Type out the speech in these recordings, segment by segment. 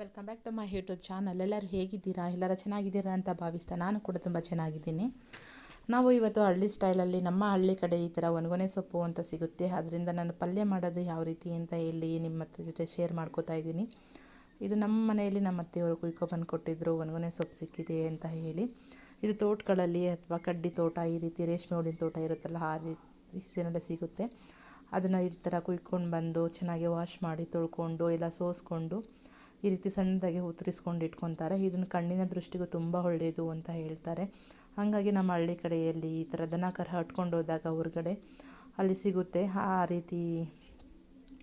Welcome back to my YouTube channel ಎಲ್ಲರೂ ಹೇಗಿದ್ದೀರಾ? ಎಲ್ಲರೂ ಚೆನ್ನಾಗಿದ್ದೀರಾ ಅಂತ ಭಾವಿಸ್ತಾ ನಾನು ಕೂಡ ತುಂಬ ಚೆನ್ನಾಗಿದ್ದೀನಿ. ನಾವು ಇವತ್ತು ಹಳ್ಳಿ ಸ್ಟೈಲಲ್ಲಿ ನಮ್ಮ ಹಳ್ಳಿ ಕಡೆ ಈ ಥರ ಒಣಗೊನೆ ಸೊಪ್ಪು ಅಂತ ಸಿಗುತ್ತೆ. ಅದರಿಂದ ನಾನು ಪಲ್ಯ ಮಾಡೋದು ಯಾವ ರೀತಿ ಅಂತ ಹೇಳಿ ನಿಮ್ಮ ಜೊತೆ ಶೇರ್ ಮಾಡ್ಕೋತಾ ಇದ್ದೀನಿ. ಇದು ನಮ್ಮ ಮನೆಯಲ್ಲಿ ನಮ್ಮ ಅತ್ತೆಯವರು ಕುಯ್ಕೊಬಂದು ಕೊಟ್ಟಿದ್ದರು ಒಣಗೊನೆ ಸೊಪ್ಪು ಸಿಕ್ಕಿದೆ ಅಂತ ಹೇಳಿ. ಇದು ತೋಟಗಳಲ್ಲಿ ಅಥವಾ ಕಡ್ಡಿ ತೋಟ, ಈ ರೀತಿ ರೇಷ್ಮೆ ಹುಡಿನ ತೋಟ ಇರುತ್ತಲ್ಲ, ಆ ರೀತಿಯಲ್ಲೇ ಸಿಗುತ್ತೆ. ಅದನ್ನು ಈ ಥರ ಕುಯ್ಕೊಂಡು ಬಂದು ಚೆನ್ನಾಗಿ ವಾಶ್ ಮಾಡಿ ತೊಳ್ಕೊಂಡು ಎಲ್ಲ ಸೋಸ್ಕೊಂಡು ಈ ರೀತಿ ಸಣ್ಣದಾಗಿ ಉತ್ತರಿಸ್ಕೊಂಡು ಇಟ್ಕೊತಾರೆ. ಇದನ್ನು ಕಣ್ಣಿನ ದೃಷ್ಟಿಗೂ ತುಂಬ ಒಳ್ಳೆಯದು ಅಂತ ಹೇಳ್ತಾರೆ. ಹಾಗಾಗಿ ನಮ್ಮ ಹಳ್ಳಿ ಕಡೆಯಲ್ಲಿ ಈ ಥರ ದನ ಕರು ಹಟ್ಕೊಂಡು ಹೋದಾಗ ಹೊರಗಡೆ ಅಲ್ಲಿ ಸಿಗುತ್ತೆ. ಆ ರೀತಿ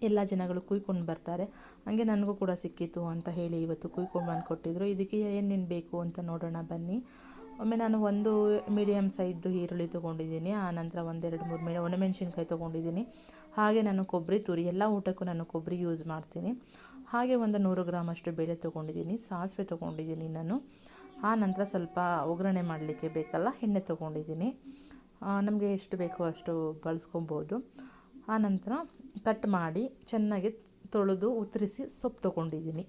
ಎಲ್ಲ ಜನಗಳು ಕುಯ್ಕೊಂಡು ಬರ್ತಾರೆ. ಹಾಗೆ ನನಗೂ ಕೂಡ ಸಿಕ್ಕಿತ್ತು ಅಂತ ಹೇಳಿ ಇವತ್ತು ಕುಯ್ಕೊಂಡು ಬಂದು ಕೊಟ್ಟಿದ್ರು ಇದಕ್ಕೆ ಏನೇನು ಬೇಕು ಅಂತ ನೋಡೋಣ ಬನ್ನಿ. ಒಮ್ಮೆ ನಾನು ಒಂದು ಮೀಡಿಯಮ್ ಸೈಜ್ದು ಈರುಳ್ಳಿ ತೊಗೊಂಡಿದ್ದೀನಿ. ನಂತರ ಒಂದೆರಡು ಮೂರು ಮೇ ಒಣಮೆಣಸಿನ್ಕಾಯಿ ತೊಗೊಂಡಿದ್ದೀನಿ. ಹಾಗೆ ನಾನು ಕೊಬ್ಬರಿ, ತುರಿ, ಎಲ್ಲ ಊಟಕ್ಕೂ ನಾನು ಕೊಬ್ಬರಿ ಯೂಸ್ ಮಾಡ್ತೀನಿ. ಹಾಗೆ ಒಂದು ನೂರು ಗ್ರಾಮ್ ಅಷ್ಟು ಬೇಳೆ ತೊಗೊಂಡಿದ್ದೀನಿ, ಸಾಸಿವೆ ತೊಗೊಂಡಿದ್ದೀನಿ ನಾನು. ಆ ನಂತರ ಸ್ವಲ್ಪ ಒಗ್ಗರಣೆ ಮಾಡಲಿಕ್ಕೆ ಬೇಕಲ್ಲ, ಎಣ್ಣೆ ತೊಗೊಂಡಿದ್ದೀನಿ. ನಮಗೆ ಎಷ್ಟು ಬೇಕೋ ಅಷ್ಟು ಬಳಸ್ಕೊಬೋದು. ಆನಂತರ ಕಟ್ ಮಾಡಿ ಚೆನ್ನಾಗಿ ತೊಳೆದು ಉತ್ತರಿಸಿ ಸೊಪ್ಪು ತೊಗೊಂಡಿದ್ದೀನಿ.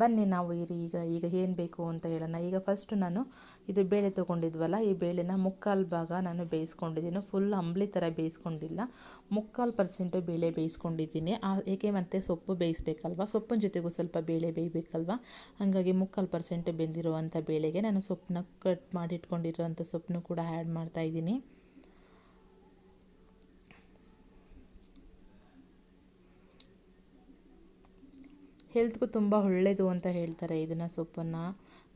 ಬನ್ನಿ ನಾವು ಇರಿ, ಈಗ ಈಗ ಏನು ಬೇಕು ಅಂತ ಹೇಳೋಣ. ಈಗ ಫಸ್ಟು ನಾನು ಇದು ಬೇಳೆ ತೊಗೊಂಡಿದ್ವಲ್ಲ, ಈ ಬೇಳೆನ ಮುಕ್ಕಾಲು ಭಾಗ ನಾನು ಬೇಯಿಸ್ಕೊಂಡಿದ್ದೀನಿ. ಫುಲ್ ಅಂಬ್ಲಿ ಥರ ಬೇಯಿಸ್ಕೊಂಡಿಲ್ಲ. ಮುಕ್ಕಾಲು ಪರ್ಸೆಂಟು ಬೇಳೆ ಬೇಯಿಸ್ಕೊಂಡಿದ್ದೀನಿ. ಏಕೆ ಮತ್ತು ಸೊಪ್ಪು ಬೇಯಿಸ್ಬೇಕಲ್ವ? ಸೊಪ್ಪಿನ ಜೊತೆಗೂ ಸ್ವಲ್ಪ ಬೇಳೆ ಬೇಯಬೇಕಲ್ವ? ಹಾಗಾಗಿ ಮುಕ್ಕಾಲು ಪರ್ಸೆಂಟು ಬೆಂದಿರುವಂಥ ಬೇಳೆಗೆ ನಾನು ಸೊಪ್ಪನ್ನ ಕಟ್ ಮಾಡಿ ಇಟ್ಕೊಂಡಿರುವಂಥ ಸೊಪ್ಪನ್ನು ಕೂಡ ಆ್ಯಡ್ ಮಾಡ್ತಾಯಿದ್ದೀನಿ ಹೆಲ್ತ್ಗೂ ತುಂಬ ಒಳ್ಳೆಯದು ಅಂತ ಹೇಳ್ತಾರೆ ಇದನ್ನು ಸೊಪ್ಪನ್ನು.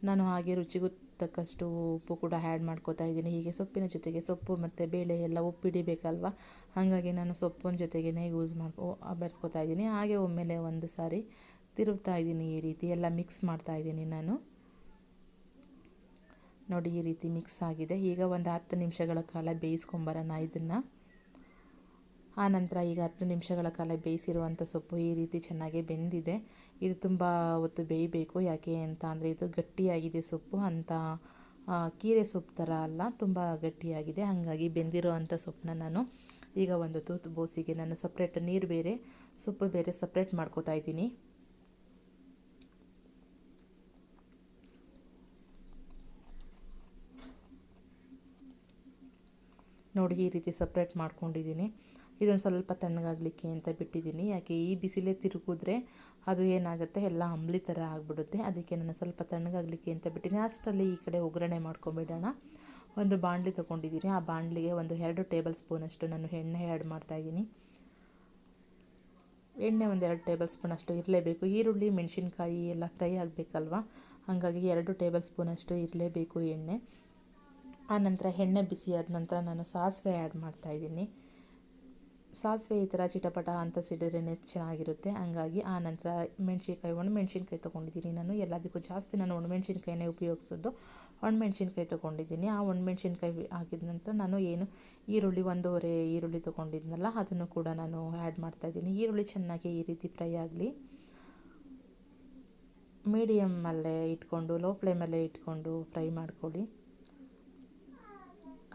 ನಾನು ಹಾಗೆ ರುಚಿಗೂ ತಕ್ಕಷ್ಟು ಉಪ್ಪು ಕೂಡ ಆ್ಯಡ್ ಮಾಡ್ಕೋತಾ ಇದ್ದೀನಿ. ಹೀಗೆ ಸೊಪ್ಪಿನ ಜೊತೆಗೆ ಸೊಪ್ಪು ಮತ್ತು ಬೇಳೆ ಎಲ್ಲ ಉಪ್ಪು ಹಿಡಿಬೇಕಲ್ವ ಹಾಗಾಗಿ ನಾನು ಸೊಪ್ಪಿನ ಜೊತೆಗೇ ಯೂಸ್ ಮಾಡ್ಕೊ ಬೆರೆಸ್ಕೊತಾ ಇದ್ದೀನಿ. ಹಾಗೆ ಒಮ್ಮೆಲೆ ಒಂದು ಸಾರಿ ತಿರುಗ್ತಾ ಇದ್ದೀನಿ ಈ ರೀತಿ. ಎಲ್ಲ ಮಿಕ್ಸ್ ಮಾಡ್ತಾ ಇದ್ದೀನಿ ನಾನು. ನೋಡಿ ಈ ರೀತಿ ಮಿಕ್ಸ್ ಆಗಿದೆ. ಈಗ ಒಂದು ಹತ್ತು ನಿಮಿಷಗಳ ಕಾಲ ಬೇಯಿಸ್ಕೊಂಬರೋಣ ಇದನ್ನು. ಆನಂತರ ಈಗ ಹತ್ತು ನಿಮಿಷಗಳ ಕಾಲ ಬೇಯಿಸಿರುವಂಥ ಸೊಪ್ಪು ಈ ರೀತಿ ಚೆನ್ನಾಗಿ ಬೆಂದಿದೆ. ಇದು ತುಂಬ ಹೊತ್ತು ಬೇಯಬೇಕು. ಯಾಕೆ ಅಂತ ಅಂದರೆ ಇದು ಗಟ್ಟಿಯಾಗಿದೆ ಸೊಪ್ಪು. ಅಂತ ಕೀರೆ ಸೊಪ್ಪು ಥರ ಅಲ್ಲ, ತುಂಬ ಗಟ್ಟಿಯಾಗಿದೆ. ಹಾಗಾಗಿ ಬೆಂದಿರುವಂಥ ಸೊಪ್ಪನ್ನ ನಾನು ಈಗ ಒಂದು ತೂತು ಬೋಸಿಗೆ ನಾನು ಸಪ್ರೇಟ್ ನೀರು ಬೇರೆ, ಸೊಪ್ಪು ಬೇರೆ ಸಪ್ರೇಟ್ ಮಾಡ್ಕೋತಾ ಇದ್ದೀನಿ. ನೋಡಿ, ಈ ರೀತಿ ಸಪ್ರೇಟ್ ಮಾಡ್ಕೊಂಡಿದ್ದೀನಿ. ಇದೊಂದು ಸ್ವಲ್ಪ ತಣ್ಣಗಾಗಲಿಕ್ಕೆ ಅಂತ ಬಿಟ್ಟಿದ್ದೀನಿ. ಯಾಕೆ ಈ ಬಿಸಿಲೇ ತಿರುಗಿದ್ರೆ ಅದು ಏನಾಗುತ್ತೆ? ಎಲ್ಲ ಅಂಬ್ಲಿ ಥರ ಆಗಿಬಿಡುತ್ತೆ. ಅದಕ್ಕೆ ನಾನು ಸ್ವಲ್ಪ ತಣ್ಣಗಾಗಲಿಕ್ಕೆ ಅಂತ ಬಿಟ್ಟಿನಿ ಅಷ್ಟರಲ್ಲಿ ಈ ಕಡೆ ಒಗ್ಗರಣೆ ಮಾಡ್ಕೊಂಬಿಡೋಣ. ಒಂದು ಬಾಣಲಿ ತೊಗೊಂಡಿದ್ದೀನಿ. ಆ ಬಾಣಲಿಗೆ ಒಂದು ಎರಡು ಟೇಬಲ್ ಸ್ಪೂನಷ್ಟು ನಾನು ಎಣ್ಣೆ ಆ್ಯಡ್ ಮಾಡ್ತಾಯಿದ್ದೀನಿ ಎಣ್ಣೆ ಒಂದು ಎರಡು ಟೇಬಲ್ ಸ್ಪೂನ್ ಅಷ್ಟು ಇರಲೇಬೇಕು. ಈರುಳ್ಳಿ, ಮೆಣಸಿನ್ಕಾಯಿ ಎಲ್ಲ ಫ್ರೈ ಆಗಬೇಕಲ್ವ? ಹಾಗಾಗಿ ಎರಡು ಟೇಬಲ್ ಸ್ಪೂನಷ್ಟು ಇರಲೇಬೇಕು ಎಣ್ಣೆ. ಆನಂತರ ಎಣ್ಣೆ ಬಿಸಿ ಆದ ನಂತರ ನಾನು ಸಾಸಿವೆ ಆ್ಯಡ್ ಮಾಡ್ತಾಯಿದ್ದೀನಿ ಸಾಸಿವೆ ಈ ಥರ ಚಿಟಪಟ ಅಂತ ಸಿಡಿದ್ರೇ ಚೆನ್ನಾಗಿರುತ್ತೆ. ಹಂಗಾಗಿ ಆ ನಂತರ ಮೆಣಸಿನ್ಕಾಯಿ ಒಣಮೆಣ್ಸಿನ್ಕಾಯಿ ತೊಗೊಂಡಿದ್ದೀನಿ ನಾನು. ಎಲ್ಲದಕ್ಕೂ ಜಾಸ್ತಿ ನಾನು ಒಣಮೆಣ್ಸಿನ್ಕಾಯಿನೇ ಉಪಯೋಗಿಸೋದು. ಒಣಮೆಣ್ಸಿನ್ಕಾಯಿ ತೊಗೊಂಡಿದ್ದೀನಿ. ಆ ಒಣಮೆಣ್ಸಿನ್ಕಾಯಿ ಹಾಕಿದ ನಂತರ ನಾನು ಏನು ಈರುಳ್ಳಿ ಒಂದೂವರೆ ಈರುಳ್ಳಿ ತೊಗೊಂಡಿದ್ನಲ್ಲ, ಅದನ್ನು ಕೂಡ ನಾನು ಆ್ಯಡ್ ಮಾಡ್ತಾಯಿದ್ದೀನಿ ಈರುಳ್ಳಿ ಚೆನ್ನಾಗಿ ಈ ರೀತಿ ಫ್ರೈ ಆಗಲಿ. ಮೀಡಿಯಮ್ಮಲ್ಲೇ ಇಟ್ಕೊಂಡು ಲೋ ಫ್ಲೇಮಲ್ಲೇ ಇಟ್ಕೊಂಡು ಫ್ರೈ ಮಾಡ್ಕೊಳ್ಳಿ.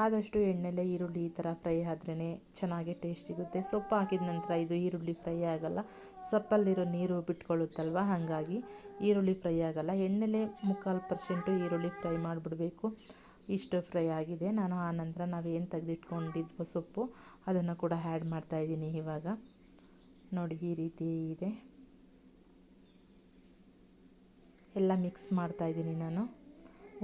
ಆದಷ್ಟು ಎಣ್ಣೆಲೆ, ಈರುಳ್ಳಿ ಈ ಥರ ಫ್ರೈ ಆದ್ರೇ ಚೆನ್ನಾಗಿ ಟೇಸ್ಟ್ ಸಿಗುತ್ತೆ. ಸೊಪ್ಪು ಹಾಕಿದ ನಂತರ ಇದು ಈರುಳ್ಳಿ ಫ್ರೈ ಆಗೋಲ್ಲ. ಸೊಪ್ಪಲ್ಲಿರೋ ನೀರು ಬಿಟ್ಕೊಳ್ಳುತ್ತಲ್ವ? ಹಾಗಾಗಿ ಈರುಳ್ಳಿ ಫ್ರೈ ಆಗೋಲ್ಲ. ಎಣ್ಣೆಲೆ ಮುಕ್ಕಾಲು ಪರ್ಸೆಂಟು ಈರುಳ್ಳಿ ಫ್ರೈ ಮಾಡಿಬಿಡಬೇಕು. ಇಷ್ಟು ಫ್ರೈ ಆಗಿದೆ. ನಾನು ಆ ನಂತರ ನಾವೇನು ತೆಗೆದಿಟ್ಕೊಂಡಿದ್ವೋ ಸೊಪ್ಪು, ಅದನ್ನು ಕೂಡ ಆ್ಯಡ್ ಮಾಡ್ತಾಯಿದ್ದೀನಿ ಇವಾಗ. ನೋಡಿ, ಈ ರೀತಿ ಇದೆ. ಎಲ್ಲ ಮಿಕ್ಸ್ ಮಾಡ್ತಾಯಿದ್ದೀನಿ ನಾನು.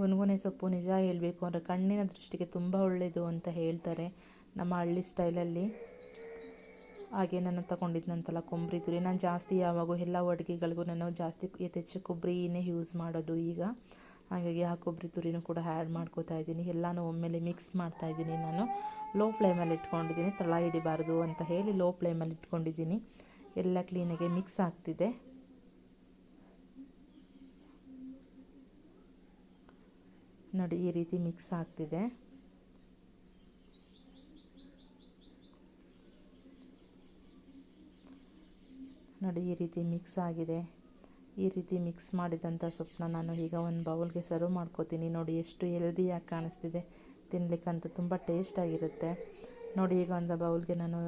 ಒಣಗೊನೆ ಸೊಪ್ಪು ನಿಜ ಹೇಳಬೇಕು ಅಂದರೆ ಕಣ್ಣಿನ ದೃಷ್ಟಿಗೆ ತುಂಬ ಒಳ್ಳೆಯದು ಅಂತ ಹೇಳ್ತಾರೆ ನಮ್ಮ ಹಳ್ಳಿ ಸ್ಟೈಲಲ್ಲಿ. ಹಾಗೆ ನಾನು ತಗೊಂಡಿದ್ದಂತಲ್ಲ ಕೊಬ್ಬರಿ ತುರಿ. ನಾನು ಜಾಸ್ತಿ ಯಾವಾಗೂ ಎಲ್ಲ ಅಡುಗೆಗಳಿಗೂ ನಾನು ಜಾಸ್ತಿ ಯಥೇಚ್ಛ ಕೊಬ್ಬರಿನೇ ಯೂಸ್ ಮಾಡೋದು ಈಗ. ಹಾಗಾಗಿ ಆ ಕೊಬ್ಬರಿ ತುರಿನೂ ಕೂಡ ಆ್ಯಡ್ ಮಾಡ್ಕೋತಾ ಇದ್ದೀನಿ. ಎಲ್ಲನೂ ಒಮ್ಮೆಲೆ ಮಿಕ್ಸ್ ಮಾಡ್ತಾ ಇದ್ದೀನಿ ನಾನು. ಲೋ ಫ್ಲೇಮಲ್ಲಿ ಇಟ್ಕೊಂಡಿದ್ದೀನಿ. ತಳ ಹಿಡಿಬಾರ್ದು ಅಂತ ಹೇಳಿ ಲೋ ಫ್ಲೇಮಲ್ಲಿ ಇಟ್ಕೊಂಡಿದ್ದೀನಿ. ಎಲ್ಲ ಕ್ಲೀನಾಗೆ ಮಿಕ್ಸ್ ಆಗ್ತಿದೆ. ನೋಡಿ ಈ ರೀತಿ ಮಿಕ್ಸ್ ಆಗ್ತಿದೆ. ನೋಡಿ ಈ ರೀತಿ ಮಿಕ್ಸ್ ಆಗಿದೆ. ಈ ರೀತಿ ಮಿಕ್ಸ್ ಮಾಡಿದಂಥ ಸೊಪ್ಪನ್ನ ನಾನು ಈಗ ಒಂದು ಬೌಲ್ಗೆ ಸರ್ವ್ ಮಾಡ್ಕೋತೀನಿ. ನೋಡಿ ಎಷ್ಟು ಹೆಲ್ದಿಯಾಗಿ ಕಾಣಿಸ್ತಿದೆ. ತಿನ್ನಲಿಕ್ಕಂತೂ ತುಂಬ ಟೇಸ್ಟಾಗಿರುತ್ತೆ ನೋಡಿ ಈಗ ಒಂದು ಬೌಲ್ಗೆ ನಾನು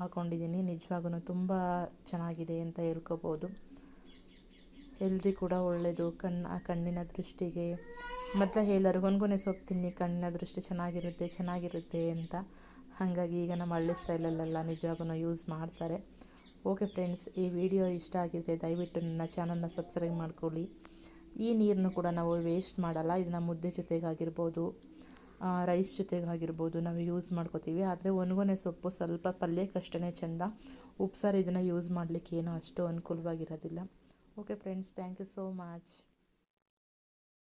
ಹಾಕ್ಕೊಂಡಿದ್ದೀನಿ ನಿಜವಾಗೂ ತುಂಬ ಚೆನ್ನಾಗಿದೆ ಅಂತ ಹೇಳ್ಕೊಬೋದು. ಹೆಲ್ದಿ ಕೂಡ ಒಳ್ಳೆಯದು ಕಣ್ಣು ಕಣ್ಣಿನ ದೃಷ್ಟಿಗೆ. ಮತ್ತು ಹೇಳೋರು ಗೊನ್ಗೊನೆ ಸೊಪ್ಪು ತಿನ್ನಿ, ಕಣ್ಣಿನ ದೃಷ್ಟಿ ಚೆನ್ನಾಗಿರುತ್ತೆ ಚೆನ್ನಾಗಿರುತ್ತೆ ಅಂತ. ಹಾಗಾಗಿ ಈಗ ನಮ್ಮ ಹಳ್ಳಿ ಸ್ಟೈಲಲ್ಲೆಲ್ಲ ನಿಜವಾಗೂ ಯೂಸ್ ಮಾಡ್ತಾರೆ. ಓಕೆ ಫ್ರೆಂಡ್ಸ್ ಈ ವಿಡಿಯೋ ಇಷ್ಟ ಆಗಿದರೆ ದಯವಿಟ್ಟು ನನ್ನ ಚಾನಲ್ನ ಸಬ್ಸ್ಕ್ರೈಬ್ ಮಾಡ್ಕೊಳ್ಳಿ. ಈ ನೀರನ್ನು ಕೂಡ ನಾವು ವೇಸ್ಟ್ ಮಾಡಲ್ಲ, ಇದನ್ನು ಮುದ್ದೆ ಜೊತೆಗಾಗಿರ್ಬೋದು ರೈಸ್ ಜೊತೆಗಾಗಿರ್ಬೋದು ನಾವು ಯೂಸ್ ಮಾಡ್ಕೋತೀವಿ. ಆದರೆ ಒಣಗೊನೆ ಸೊಪ್ಪು ಸ್ವಲ್ಪ ಪಲ್ಯಕ್ಕಷ್ಟೇ ಚೆಂದ. ಉಪ್ಸಾರು ಇದನ್ನು ಯೂಸ್ ಮಾಡಲಿಕ್ಕೆ ಏನೂ ಅಷ್ಟು ಅನುಕೂಲವಾಗಿರೋದಿಲ್ಲ. Okay friends thank you so much